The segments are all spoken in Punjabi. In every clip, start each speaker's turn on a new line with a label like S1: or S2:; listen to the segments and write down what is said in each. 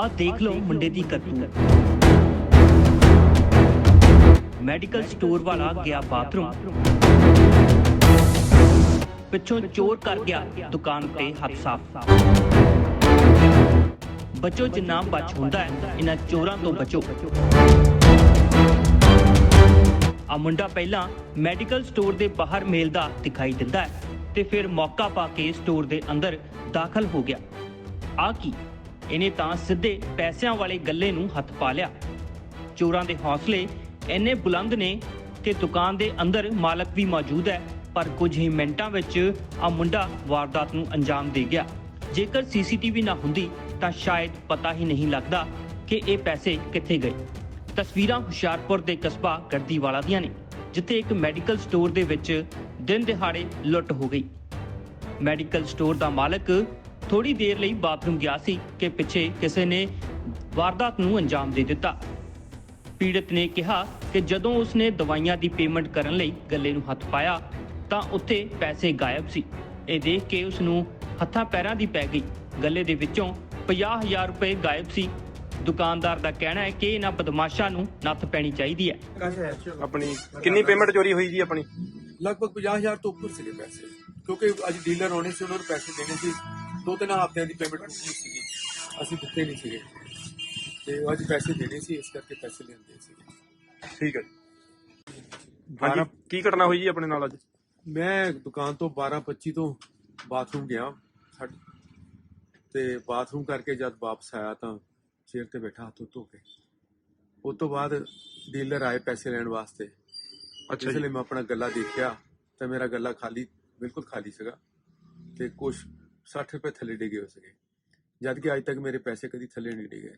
S1: ਆ ਦੇਖ ਲਓ ਮੁੰਡੇ ਦੀ ਕਰਤੂਤ ਮੈਡੀਕਲ ਸਟੋਰ ਵਾਲਾ ਗਿਆ ਬਾਥਰੂਮ ਪਿੱਛੋਂ ਚੋਰ ਕਰ ਗਿਆ ਦੁਕਾਨ ਤੇ ਹੱਥ ਸਾਫ਼। ਬਚੋ ਜਿੰਨਾ ਬਚ ਹੁੰਦਾ ਹੈ ਇਹਨਾਂ ਚੋਰਾਂ ਤੋਂ ਬਚੋ। ਆ ਮੁੰਡਾ ਪਹਿਲਾਂ ਮੈਡੀਕਲ ਸਟੋਰ ਦੇ ਬਾਹਰ ਮੇਲਦਾ ਦਿਖਾਈ ਦਿੰਦਾ ਹੈ ਤੇ ਫਿਰ ਮੌਕਾ ਪਾ ਕੇ ਸਟੋਰ ਦੇ ਅੰਦਰ ਦਾਖਲ ਹੋ ਗਿਆ। ਆ ਕੀ? ਇਹਨੇ ਤਾਂ ਸਿੱਧੇ ਪੈਸਿਆਂ ਵਾਲੇ ਗੱਲੇ ਨੂੰ ਹੱਥ ਪਾ ਲਿਆ। ਚੋਰਾਂ ਦੇ ਹੌਸਲੇ ਇੰਨੇ ਬੁਲੰਦ ਨੇ ਕਿ ਦੁਕਾਨ ਦੇ ਅੰਦਰ ਮਾਲਕ ਵੀ ਮੌਜੂਦ ਹੈ, ਪਰ ਕੁਝ ਹੀ ਮਿੰਟਾਂ ਵਿੱਚ ਆ ਮੁੰਡਾ ਵਾਰਦਾਤ ਨੂੰ ਅੰਜਾਮ ਦੇ ਗਿਆ। ਜੇਕਰ ਸੀਸੀਟੀਵੀ ਨਾ ਹੁੰਦੀ ਤਾਂ ਸ਼ਾਇਦ ਪਤਾ ਹੀ ਨਹੀਂ ਲੱਗਦਾ ਕਿ ਇਹ ਪੈਸੇ ਕਿੱਥੇ ਗਏ। ਤਸਵੀਰਾਂ ਹੁਸ਼ਿਆਰਪੁਰ ਦੇ ਕਸਬਾ ਗੜਦੀਵਾਲਾ ਦੀਆਂ ਨੇ, ਜਿੱਥੇ ਇੱਕ ਮੈਡੀਕਲ ਸਟੋਰ ਦੇ ਵਿੱਚ ਦਿਨ ਦਿਹਾੜੇ ਲੁੱਟ ਹੋ ਗਈ। ਮੈਡੀਕਲ ਸਟੋਰ ਦਾ ਮਾਲਕ ਥੋੜੀ ਦੇਰ ਲਈ ਬਾਥਰੂਮ ਗਿਆ ਸੀ ਕਿ ਪਿੱਛੇ ਕਿਸੇ ਨੇ ਵਾਰਦਾਤ ਨੂੰ ਅੰਜਾਮ ਦੇ ਦਿੱਤਾ। ਪੀੜਤ ਨੇ ਕਿਹਾ ਕਿ ਜਦੋਂ ਉਸਨੇ ਦਵਾਈਆਂ ਦੀ ਪੇਮੈਂਟ ਕਰਨ ਲਈ ਗੱਲੇ ਨੂੰ ਹੱਥ ਪਾਇਆ ਤਾਂ ਉੱਥੇ ਪੈਸੇ ਗਾਇਬ ਸੀ। ਇਹ ਦੇਖ ਕੇ ਉਸ ਨੂੰ ਹੱਥਾਂ ਪੈਰਾਂ ਦੀ ਪੈ ਗਈ। ਗੱਲੇ ਦੇ ਵਿੱਚੋਂ 50000 ਰੁਪਏ ਗਾਇਬ ਸੀ। ਦੁਕਾਨਦਾਰ ਦਾ ਕਹਿਣਾ ਹੈ ਕਿ ਇਹਨਾਂ ਬਦਮਾਸ਼ਾਂ ਨੂੰ ਨੱਥ ਪੈਣੀ ਚਾਹੀਦੀ ਹੈ।
S2: ਆਪਣੀ ਕਿੰਨੀ ਪੇਮੈਂਟ ਚੋਰੀ ਹੋਈ ਜੀ ਆਪਣੀ?
S3: ਲਗਭਗ 50000 ਤੋਂ ਉੱਪਰ ਸੀਗੇ ਪੈਸੇ। ਕਿਉਂਕਿ ਅੱਜ ਡੀਲਰ ਆਉਣੇ ਸੀ ਉਹਨਾਂ ਨੂੰ ਪੈਸੇ ਦੇਣੇ ਸੀ। ਦੋ ਤਿੰਨ ਹਫ਼ਤਿਆਂ ਦੀ ਪੇਮੈਂਟ ਰੁਕੀ ਸੀਗੀ। ਅਸੀਂ ਦਿੱਤੇ ਨਹੀਂ ਸੀਗੇ। ਤੇ ਉਹ ਅੱਜ ਪੈਸੇ ਦੇਣੇ ਸੀ ਇਸ ਕਰਕੇ ਪੈਸੇ ਲੈਂਦੇ ਸੀਗੇ
S2: ਠੀਕ ਹੈ ਜੀ। ਹਾਂਜੀ ਕੀ ਘਟਨਾ ਹੋਈ ਜੀ ਆਪਣੇ ਨਾਲ ਅੱਜ?
S3: ਮੈਂ ਦੁਕਾਨ ਤੋਂ 12:25 ਤੋਂ ਬਾਥਰੂਮ ਗਿਆ। ਸਾਡ- ਤੇ ਬਾਥਰੂਮ ਕਰਕੇ ਜਦ ਵਾਪਸ ਆਇਆ ਤਾਂ ਚੇਅਰ ਤੇ ਬੈਠਾ ਹੱਥ ਧੋ ਕੇ। ਉਸ ਤੋਂ ਬਾਅਦ ਡੀਲਰ ਆਏ ਪੈਸੇ ਲੈਣ ਵਾਸਤੇ।
S2: ਅੱਛਾ
S3: ਇਸ
S2: ਜੀ।
S3: ਮੈਂ ਆਪਣਾ ਗੱਲਾ ਦੇਖਿਆ। ਤਾਂ ਮੇਰਾ ਗੱਲਾ ਖਾਲੀ ਬਿਲਕੁਲ ਖਾਲੀ ਸੀਗਾ। ਤੇ ਕੁਝ 60 ਰੁਪਏ ਥੱਲੇ ਡਿੱਗੇ ਹੋਏ ਸੀਗੇ। ਜਦ ਕਿ ਅੱਜ ਤੱਕ ਮੇਰੇ ਪੈਸੇ ਕਦੀ ਥੱਲੇ ਨਹੀਂ ਡਿੱਗੇ।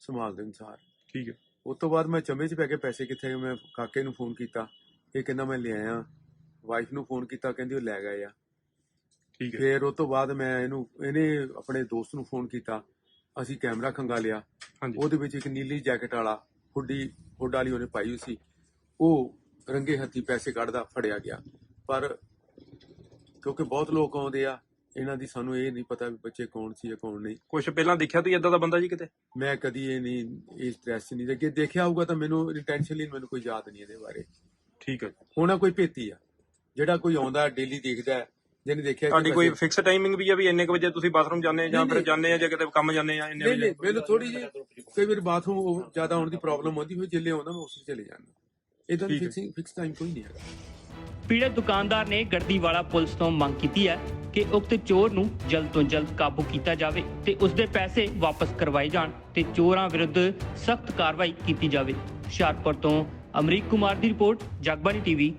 S3: ਸੰਭਾਲ ਦੇ ਅਨੁਸਾਰ।
S2: ਠੀਕ ਹੈ।
S3: ਉਸ ਤੋਂ ਬਾਅਦ ਮੈਂ ਚਮੇ 'ਚ ਪੈ ਕੇ ਪੈਸੇ ਕਿੱਥੇ ਮੈਂ ਕਾਕੇ ਨੂੰ ਫੋਨ ਕੀਤਾ। ਇਹ ਕਹਿੰਦਾ ਮੈਂ ਲੈ ਆਇਆ। ਵਾਈਫ ਨੂੰ ਫੋਨ ਕੀਤਾ। ਕਹਿੰਦੀ ਉਹ ਲੈ ਗਏ ਆ।
S2: ਠੀਕ ਹੈ।
S3: ਫਿਰ ਉਸ ਤੋਂ ਬਾਅਦ ਮੈਂ ਇਹਨੂੰ ਇਹਨੇ ਆਪਣੇ ਦੋਸਤ ਨੂੰ ਫੋਨ ਕੀਤਾ। ਅਸੀਂ ਕੈਮਰਾ ਖੰਗਾ ਲਿਆ। ਉਹਦੇ ਵਿੱਚ ਇੱਕ ਨੀਲੀ ਜੈਕਟ ਵਾਲਾ ਹੁੱਡੀ ਹੁੱਡ ਵਾਲੀ ਉਹਨੇ ਪਾਈ ਹੋਈ ਸੀ। ਉਹ ਰੰਗੇ ਹੱਥੀ ਪੈਸੇ ਕੱਢਦਾ ਫੜਿਆ ਗਿਆ। ਪਰ ਕਿਉਂਕਿ ਬਹੁਤ ਲੋਕ ਆਉਂਦੇ ਆ ਇਹਨਾਂ ਦੀ ਸਾਨੂੰ ਇਹ ਨਹੀਂ ਪਤਾ ਵੀ ਬੱਚੇ ਕੌਣ ਸੀ ਜਾਂ ਕੌਣ ਨਹੀਂ।
S2: ਕੁਝ ਪਹਿਲਾਂ ਦੇਖਿਆ ਤੁਸੀਂ ਇਦਾਂ ਦਾ ਬੰਦਾ ਜੀ ਕਿਤੇ?
S3: ਮੈਂ ਕਦੀ ਇਹ ਨਹੀਂ ਇਸ ਸਟ੍ਰੈਸ ਨਹੀਂ ਦੇਖਿਆ। ਦੇਖਿਆ ਹੋਊਗਾ ਤਾਂ ਮੈਨੂੰ ਇੰਟੈਂਸ਼ਨਲੀ ਮੈਨੂੰ ਕੋਈ ਯਾਦ ਨਹੀਂ ਇਹਦੇ ਬਾਰੇ।
S2: ਠੀਕ ਹੈ।
S3: ਹੋਣਾ ਕੋਈ ਭੇਤੀ ਆ। ਜਿਹੜਾ ਕੋਈ ਆਉਂਦਾ ਡੇਲੀ ਦੇਖਦਾ ਜਿਹਨੇ ਦੇਖਿਆ
S2: ਤੁਹਾਡੀ ਕੋਈ ਫਿਕਸ ਟਾਈਮਿੰਗ ਵੀ ਆ ਵੀ ਇੰਨੇ ਕੁ ਵਜੇ ਤੁਸੀਂ ਬਾਥਰੂਮ ਜਾਂਦੇ ਆ ਜਾਂ ਫਿਰ। ਜਾਂਦੇ ਆ ਜਾਂ ਕਿਤੇ ਕੰਮ ਜਾਂਦੇ ਆ ਇੰਨੇ
S3: ਨਹੀਂ ਨਹੀਂ
S2: ਵਜੇ
S3: ਮੈਨੂੰ ਥੋੜੀ ਜਿਹੀ ਕਈ ਵਾਰ ਬਾਥਰੂਮ ਉਹ ਜ਼ਿਆਦਾ ਆਉਣ ਦੀ ਪ੍ਰੋਬਲਮ ਆਉਂਦੀ ਹੋਈ ਜਿੱਲੇ ਆਉਂਦਾ ਮੈਂ ਉਸੇ ਚਲੇ ਜਾਂਦਾ। ਇਦਾਂ। ਫਿਕਸਿੰਗ ਫਿਕਸ ਟਾਈਮ ਕੋਈ ਨਹੀਂ ਹੈਗਾ।
S1: ਪੀੜਤ ਦੁਕਾਨਦਾਰ ਨੇ ਗੜਦੀਵਾਲਾ ਪੁਲਿਸ ਤੋਂ ਮੰਗ ਕੀਤੀ ਹੈ ਕਿ ਉਕਤ ਚੋਰ ਨੂੰ ਜਲਦ ਤੋਂ ਜਲਦ ਕਾਬੂ ਕੀਤਾ ਜਾਵੇ ਤੇ ਉਸ ਦੇ ਪੈਸੇ ਵਾਪਸ ਕਰਵਾਏ ਜਾਣ ਤੇ ਚੋਰਾਂ ਵਿਰੁੱਧ ਸਖਤ ਕਾਰਵਾਈ ਕੀਤੀ ਜਾਵੇ। ਹੁਸ਼ਿਆਰਪੁਰ ਤੋਂ ਅਮਰੀਕ ਕੁਮਾਰ ਦੀ ਰਿਪੋਰਟ, ਜਗਬਾਣੀ ਟੀਵੀ